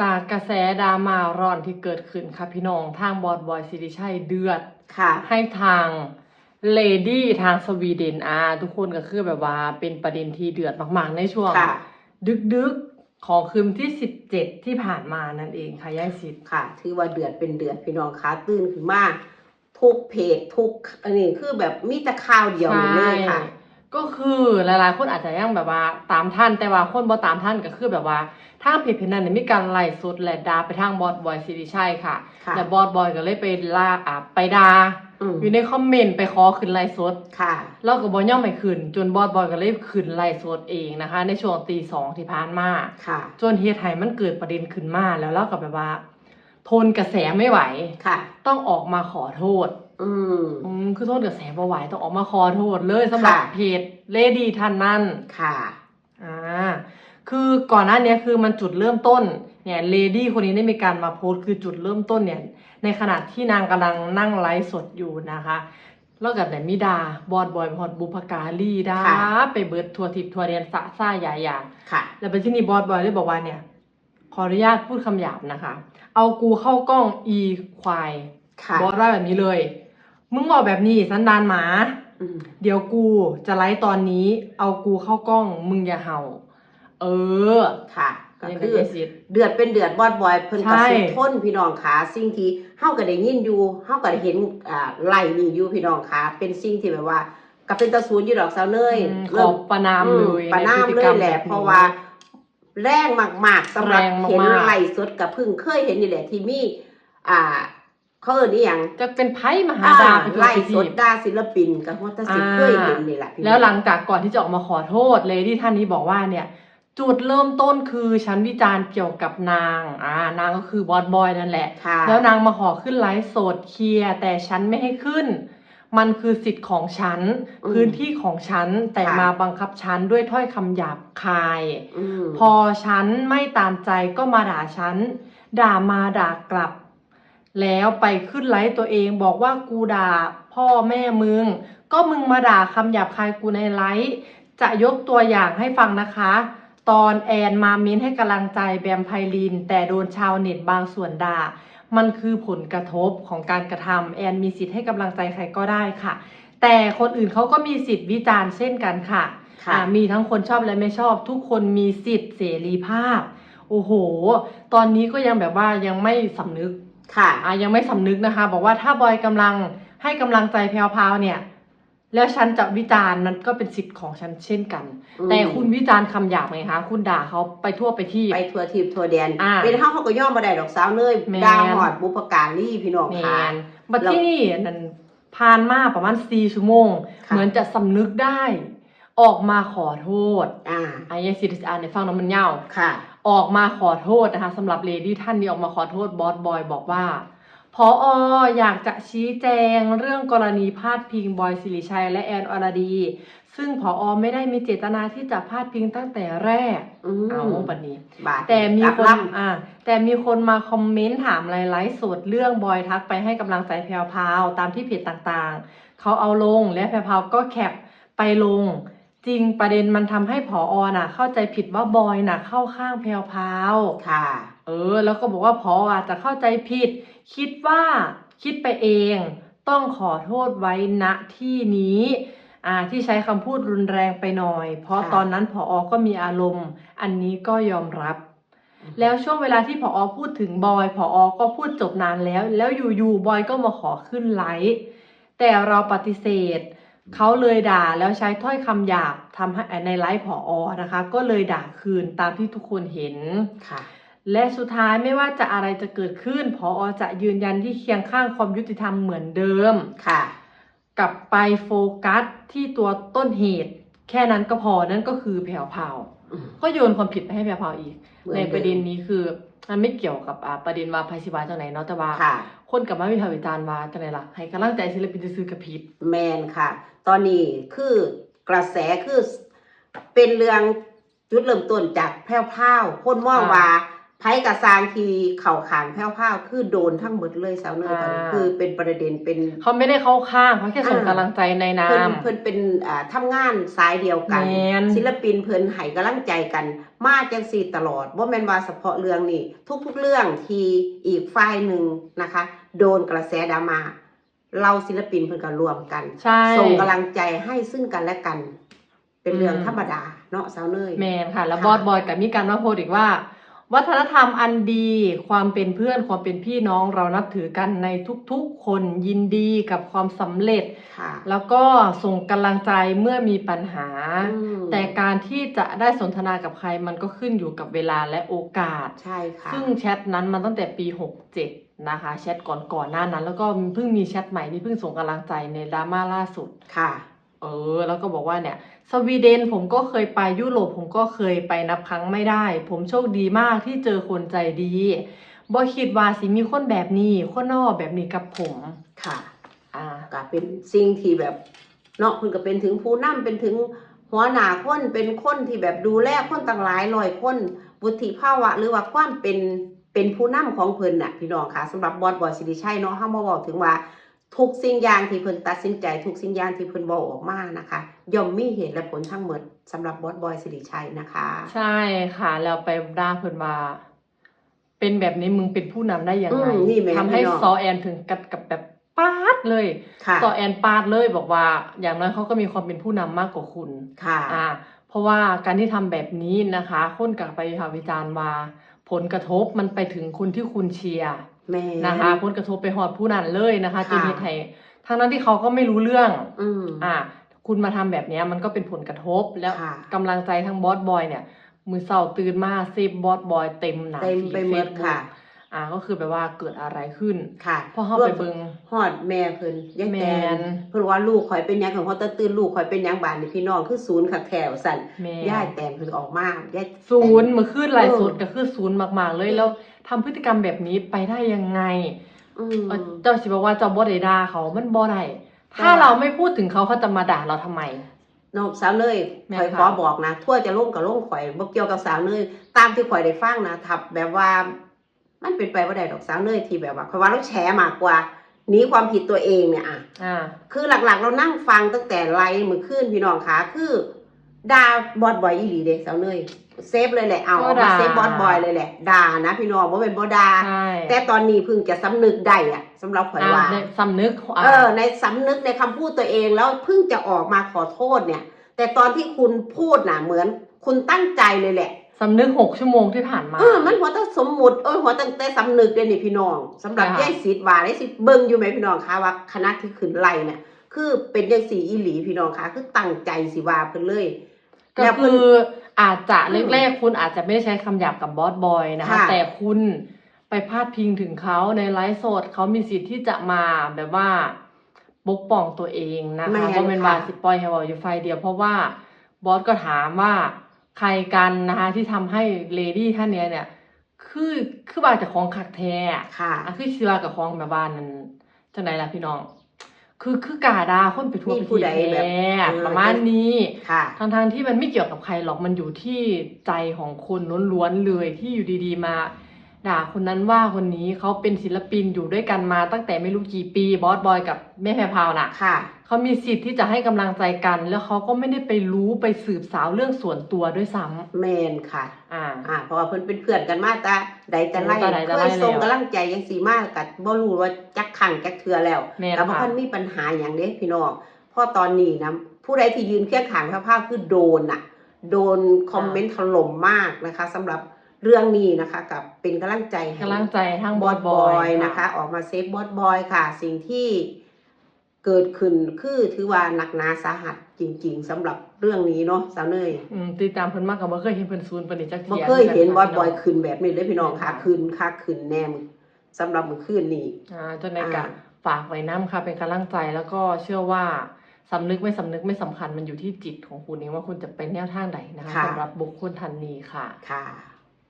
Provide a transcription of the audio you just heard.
จากกระแสดราม่าร้อนที่เกิดขึ้นค่ะพี่น้องทางบอดบอยสิริชัยเดือด ค่ะ ให้ให้ทางเลดี้ทางสวีเดนอ่าทุกคนก็คือแบบว่าเป็นประเด็นที่เดือดมากๆในช่วง ค่ะ ดึกๆของคืนที่17ที่ผ่านมานั่นเองค่ะย่ายสิทธิ์ค่ะ ถือว่าเดือดเป็นเดือดพี่น้องคะตื่นขึ้นมาทุกเพจทุกอันนี้คือแบบมีแต่ข่าวเดียวนี่เลยค่ะ ก็คือหลายๆ คนอาจจะยังแบบว่าตามท่านแต่ว่าคนบ่ตามท่านก็คือแบบว่าทางเพจเพจนั้นเนี่ยมีการไล่สดและด่าไปทางบอสบอยสิริชัยค่ะค่ะและบอสบอยก็เลยไปล่าอ่าไปด่าอืม อยู่ในคอมเมนต์ไปขอขึ้นไลฟ์สดค่ะ เราก็บ่ย่อมไม่ขึ้น จนบอสบอยก็เลยขึ้นไลฟ์สดเองนะคะ ในช่วงตีสองที่ผ่านมา ค่ะ จนเฮ็ดให้มันเกิดประเด็นขึ้นมาแล้วเราก็แบบว่า ทนกระแสไม่ไหว ค่ะ ต้องออกมาขอโทษ อืม อืมคือโทษกระแสบ่ไหวต้องออกมาขอโทษเลยสำหรับค่ะ เพจเลดี้ท่านนั้น ค่ะ อ่า คือก่อนหน้านี้คือมันจุดเริ่มต้น เนี่ยเลดี้คนนี้ได้มีการมาโพสต์คือจุดเริ่มต้นเนี่ย ในขณะที่นางกำลังนั่งไลฟ์สดอยู่นะคะ แล้วกับแต่มิดา บอดบอยพอดบุพการีดา ค่ะ ไปเบิดทัวร์ทิพย์ทัวร์เรียนสะซ่าหยาหยาค่ะ แล้วไปที่นี่บอสบอยเลยบอกว่าเนี่ย ขออนุญาตพูดคำหยาบนะคะ เอากูเข้ากล้องอีควาย ค่ะ บอสว่าแบบนี้เลย มึงบอกแบบนี้สันดานหมา อืมเดี๋ยวกูจะไลฟ์ตอนนี้ เอากูเข้ากล้อง มึงอย่าเห่า เออค่ะ ก็นี่คืเป็นอเยสิตเดือดเป็นเดือดบอดบอยเพิ่นก็ใช่ สุดทนพี่น้องขาสิ่งที่เฮาก็ได้ยินอยู่เฮาก็ได้เห็นอ่าไล่นี่อยู่พี่น้องขาเป็นสิ่งที่แบบว่าก็เป็นตะศูนย์อยู่ดอกสาวเนยอืมขเริ่อมประนามเลยประนามในพฤเลติกรรยมแหละ บบนี้ เพราะว่า แรงมากๆสำหรับแรงมากๆ เห็นไล่สดกับพึ่งเคยเห็นนี่แหละที่มี อ่า เขาเอิ้นอีหยังจะเป็นไพ่มหาอ่าดาไปทั่วไล่ทิสพดย์ด่าศิลปินกับว่าตาสิอ่าเคยเห็นนี่แหละพี่น้องแล้วหลังจากก่อนที่จะออกมาขอโทษเลดี้ท่านนี้บอกว่าเนี่ย จุดเริ่มต้นคือฉันวิจารณ์เกี่ยวกับนางอ่านางก็คือบอสบอยนั่นแหละค่ะแล้วนางมาขอขึ้นไลฟ์สดเคลียร์แต่ฉันไม่ให้ขึ้น มันคือสิทธิ์ของฉันอืมพื้นที่ของฉันแต่ค่ะมาบังคับฉันด้วยถ้อยคำหยาบคายอืมพอฉันไม่ตามใจก็มาด่าฉันด่ามาด่ากลับ แล้วไปขึ้นไลฟ์ตัวเองบอกว่ากูด่าพ่อแม่มึง ก็มึงมาด่าคำหยาบคายกูในไลฟ์จะยกตัวอย่างให้ฟังนะคะ ตอนแอนมาเม้นให้กำลังใจแบมไพลิน แต่โดนชาวเน็ตบางส่วนด่า มันคือผลกระทบของการกระทำแอนมีสิทธิ์ให้กำลังใจใครก็ได้ค่ะ แต่คนอื่นเขาก็มีสิทธิ์วิจารณ์เช่นกันค่ะค่ะอ่ามีทั้งคนชอบและไม่ชอบ ทุกคนมีสิทธิ์เสรีภาพ โอ้โห ตอนนี้ก็ยังแบบว่ายังไม่สำนึก ค่ะอ่ายังไม่สำนึกนะคะ บอกว่าถ้าบอยกำลังให้กำลังใจแพรวๆเนี่ย แล้วฉันจะวิจารณ์มันก็เป็นสิทธิ์ของฉันเช่นกัน อืมแต่คุณวิจารณ์คำหยาบไงคะคุณด่าเขาไปทั่วไปที่ ไปทัวร์ทีมทัวร์แดนอ่าเป็นเฮาเขาก็ย่อมบ่ได้ดอกสาวเนยแม่น ดาวหอดบุพการีพี่น้องแมค่ะ นบัดแล้วที่นี่นั่นผ่านมาประมาณสี่ชั่วโมง ค่ะ เหมือนจะสำนึกได้ ออกมาขอโทษอ่าอายสิทธิ์อ่านในฟังน้ำมันเน่าค่ะ ออกมาขอโทษนะคะสำหรับเลดี้ท่านนี้ออกมาขอโทษบอสบอยบอกว่าพอออยากจะชี้แจงเรื่องกรณีพาดพิงบอยสิริชัยและแอนอรดี ซึ่งพออไม่ได้มีเจตนาที่จะพาดพิงตั้งแต่แรกอืมเอาบัดนี้บาทแต่มีคนรับอ่าแต่มีคนมาคอมเมนต์ถามไลฟ์ไลฟ์สดเรื่องบอยทักไปให้กำลังใจแพรวพราวตามที่เพจต่างๆ เขาเอาลงและแพรวพราวก็แคปไปลง จริงประเด็นมันทำให้ผออน่ะ เข้าใจผิดว่าบอยน่ะ เข้าข้างแพรวพราวค่ะ เออ แล้วก็บอกว่าพออาจจะเข้าใจผิด คิดว่าคิดไปเอง ต้องขอโทษไว้ณที่นี้อ่าที่ใช้คำพูดรุนแรงไปหน่อย เพราะค่ะตอนนั้นผออก็มีอารมณ์ อันนี้ก็ยอมรับ แล้วช่วงเวลาที่ผออพูดถึงบอยผออก็พูดจบนานแล้ว แล้วอยู่ๆบอยก็มาขอขึ้นไลฟ์แต่เราปฏิเสธ เขาเลยด่าแล้วใช้ถ้อยคำหยาบทำให้ในไลฟ์ผออนะคะ ก็เลยด่าคืนตามที่ทุกคนเห็นค่ะ และสุดท้ายไม่ว่าจะอะไรจะเกิดขึ้นผออจะยืนยันที่เคียงข้างความยุติธรรมเหมือนเดิมค่ะ กลับไปโฟกัสที่ตัวต้นเหตุ แค่นั้นก็พอนั่นก็คือแผ่วเผาอืมก็โยนความผิดไปให้แผ่วเผาอีกเหมือนในเดิมประเด็นนี้คือมันไม่เกี่ยวกับอ่าประเด็นว่าภัยศิวาจังไหนเนาะแต่ว่าค่ะคนกลับมาวิพากษ์วิจารณ์ว่าจังไหนล่ะให้กำลังใจศิลปินซื้อๆกับผิดแมนค่ะ ตอนนี้คือกระแสคือเป็นเรื่องจุดเริ่มต้นจากแพร่วๆคนมองค่ะว่า ไพ่กับสร้างทีเข่าขางแพ้วๆคือโดนทั้งหมดเลยสาวเนยตอนนี้อ่าคือเป็นประเด็นเป็นเขาไม่ได้เข้าข้างเขาแค่ส่งอ่ากำลังใจในนาเพิ่นมเพิ่นเป็นอ่าทำงานสายเดียวกันแม่นศิลปินเพิ่นให้กำลังใจกัน มาจังซี่ตลอดบ่แม่นว่าเฉพาะเรื่องนี้ทุกๆเรื่องที่อีกฝ่ายหนึ่งนะคะ โดนกระแสดราม่าเราศิลปินเพิ่นก็รวมกันใช่ส่งกำลังใจให้ซึ่งกันและกัน เป็นเรื่องอืมธรรมดาเนาะสาวเนยแมนค่ะ แล้วค่ะบอสบอยกับมีการมาโพสต์อีกว่า วัฒนธรรมอันดี ความเป็นเพื่อนความเป็นพี่น้องเรานับถือกันในทุกๆ คนยินดีกับความสำเร็จ ค่ะ แล้วก็ส่งกำลังใจเมื่อมีปัญหา อืม แต่การที่จะได้สนทนากับใครมันก็ขึ้นอยู่กับเวลาและโอกาส ใช่ค่ะ ซึ่งแชทนั้นมันตั้งแต่ปี 67 นะคะ แชทก่อนก่อนๆหน้านั้น แล้วก็เพิ่งมีแชทใหม่ที่เพิ่งส่งกำลังใจในดราม่าล่าสุด ค่ะ เออ แล้วก็บอกว่าเนี่ย สวีเดนผมก็เคยไปยุโรปผมก็เคยไปนับครั้งไม่ได้ ผมโชคดีมากที่เจอคนใจดีบ่คิดว่าสิมีคนแบบนี้ คนนอกแบบนี้กับผมค่ะ อ่าก็เป็นสิ่งที่แบบเนาะเพิ่นก็เป็นถึงผู้นำเป็นถึงหัวหน้าคนเป็นคนที่แบบดูแลคนต่างหลายร้อยคนวุฒิภาวะ หรือว่าความเป็นเป็นผู้นำของเพิ่นน่ะพี่น้องค่ะสำหรับบอสบอยสิริชัยเนาะเฮามาบอกถึงว่า ทุกสิ่งอย่างที่เพิ่นตัดสินใจ ทุกสิ่งอย่างที่เพิ่นบอกออกมานะคะ ย่อมมีเหตุและผลทั้งหมดสำหรับบอสบอยสิริชัยนะคะ ใช่ค่ะ แล้วไปด่าเพิ่นว่า เป็นแบบนี้มึงเป็นผู้นำได้ยังไงอืมนี่แม่ทำให้พี่น้อง ซอแอนถึงกับกับแบบปาดเลย ค่ะซอแอนปาดเลยบอกว่า อย่างน้อยเขาก็มีความเป็นผู้นำมากกว่าคุณ ค่ะ อ่าเพราะว่าการที่ทำแบบนี้นะคะคนกลับไปวิพากษ์วิจารณ์ว่า ผลกระทบมันไปถึงคนที่คุณเชียร์ แม่นะคะผลกระทบไปหอดผู้นั้นเลยนะคะค่ะจนเฮ็ดให้ทั้งนั้นที่เขาก็ไม่รู้เรื่องอืมอ่า คุณมาทำแบบเนี้ยมันก็เป็นผลกระทบแล้วค่ะกำลังใจทั้งบอสบอยเนี่ย มือเศร้าตื่นมาเซฟบอสบอยเต็มหนาเต็มฟีดไปหมด Facebook ค่ะ อ่าก็คือแบบว่าเกิดอะไรขึ้นค่ะพอเข้าไปเบิงฮอดแม่เพิ่นยายแม่แตนนเพิ่นว่าลูกข่อยเป็นหยังของพ่อตะตื่นลูกข่อยเป็นหยังบาดนี่พี่น้องคือศูนย์คักแถวสั่นแม่ยายแตนเพิ่นออกมายายศูนย์มือขึ้นไลฟ์สดเออก็คือศูนย์มากๆเลยแล้วทำพฤติกรรมแบบนี้ไปได้ยังไงอืมเอ่อเจ้าสิบอกว่าเจ้าบ่ได้ด่าเขามันบ่ได้ถ้าค่ะเราไม่พูดถึงเขาเขาจะมาด่าเราทำไมน้องสาวเนยแม่ข่อยค่ะขอบอกนะทั่วจะลงกับลงข่อยบ่เกี่ยวกับสาวเนยตามที่ข่อยได้ฟังนะทับแบบว่า มันเป็นไปบ่ได้ดอกสาวเนยที่แบบว่าข่อยว่าเราแฉมากกว่าหนีความผิดตัวเองเนี่ยอะอ่า คือหลักๆ เรานั่งฟังตั้งแต่ไลฟ์มือขึ้นพี่น้องคะคือด่าบอสบอยอีหลีเด็กสาวเนยเซฟเลยแหละเอาก็เอามาด่า เซฟบอสบอยเลยแหละด่านะพี่น้องว่าเป็นบอด่าใช่แต่ตอนนี้เพิ่งจะสำนึกได้อะสำหรับข่อยอ่าว่าในสำนึกอ่า เออในสำนึกในคำพูดตัวเองแล้วเพิ่งจะออกมาขอโทษเนี่ย แต่ตอนที่คุณพูดน่ะเหมือนคุณตั้งใจเลยแหละ สำนึกหกชั่วโมงที่ผ่านมา เออมันหัวตั้งสมมุติเออหัวตั้งแต่สำนึกเลยนี่พี่น้องสำหรับค่ะยายสิทธิ์ว่าได้สิเบิ่งอยู่ไหมพี่น้องคะว่าคณะที่ขึ้นไล่เนี่ยคือเป็นจังสีอีหลีพี่น้องคะคือตั้งใจสิว่าเพิ่นเลย ก็แล้วเพิ่คืนออาจจะอืมแรกๆคุณอาจจะไม่ได้ใช้คำหยาบกับบอสบอยนะคะ ค่ะ แต่คุณไปพาดพิงถึงเขาในไลฟ์สดเขามีสิทธิ์ที่จะมาแบบว่าปกป้องตัวเองนะแม่คะนว่าเป็นค่ะว่าสิปล่อยให้เวาอยู่ไฟเดียวเพราะว่าบอสก็ถามว่า ใครกันนะคะที่ทำให้เลดี้ท่านเนี้ยเนี่ย คือคือว่าจากของคักแท้อะค่ะอะคือชีวากับของแบบว่านั้นจังไดล่ะพี่น้อง คือคือกาดาคนไปทั่วมีไปผู้ทีใดแบบแท้เออประมาณนี้ค่ะทางทางๆที่มันไม่เกี่ยวกับใครหรอกมันอยู่ที่ใจของคนล้วนๆเลยที่อยู่ดีๆมา ด่าคนนั้นว่าคนนี้เขาเป็นศิลปินอยู่ด้วยกันมาตั้งแต่ไม่รู้กี่ปีบอสบอยกับแม่แพรพราวน่ะค่ะเขามีสิทธิ์ที่จะให้กำลังใจกัน แล้วเขาก็ไม่ได้ไปรู้ไปสืบสาวเรื่องส่วนตัวด้วยซ้ำแมนค่ะ อ่า อ่า เพราะว่าเพิ่นเป็นเพื่อนกันมาแต่ใดแต่ไรแต่ใดแต่เคไรยส่งแล้ว กำลังใจยังสีมากกับบ่รู้ว่าจักขังจักเทือแล้ว แม่นแต่บ่ค่ะ คันมีปัญหาอย่างเด้พี่น้องเพราะตอนนี้นะผู้ใดที่ยืนเคียงข้างพระภาพคือโดนน่ะโดนคอมเมนต์ถล่มมากนะคะสำหรับ เรื่องนี้นะคะกับเป็นกำลังใจให้กำลังใจทางบบออสสบบออยยนะคะ ออกมาเซฟบอสบอยค่ะ สิ่งที่เกิดขึ้นคือถือว่าหนักหนาสาหัสจริง ๆสำหรับเรื่องนี้เนาะสาวเนยอืมติดตามเพิ่นมากกับบ่เคยเห็นเพิ่นซูนปานนี้จักบ่เที่ยเคยเห็นบอสพี่บน้องยขึ้นแบบนี้เลยพี่น้องค่ะค่ะขึ้นค่ะขึ้นแน่มึงสำหรับมื้อคืนนี้อ่าจังได๋ก็อ่าฝากไว้น้ำค่ะเป็นกำลังใจแล้วก็เชื่อว่าสำนึกไม่สำนึกไม่สำคัญมันอยู่ที่จิตของคุณเองว่าคุณจะเป็นแนวทางใดนะคะค่ะสำหรับบุคคลท่านนี้ค่ะค่ะ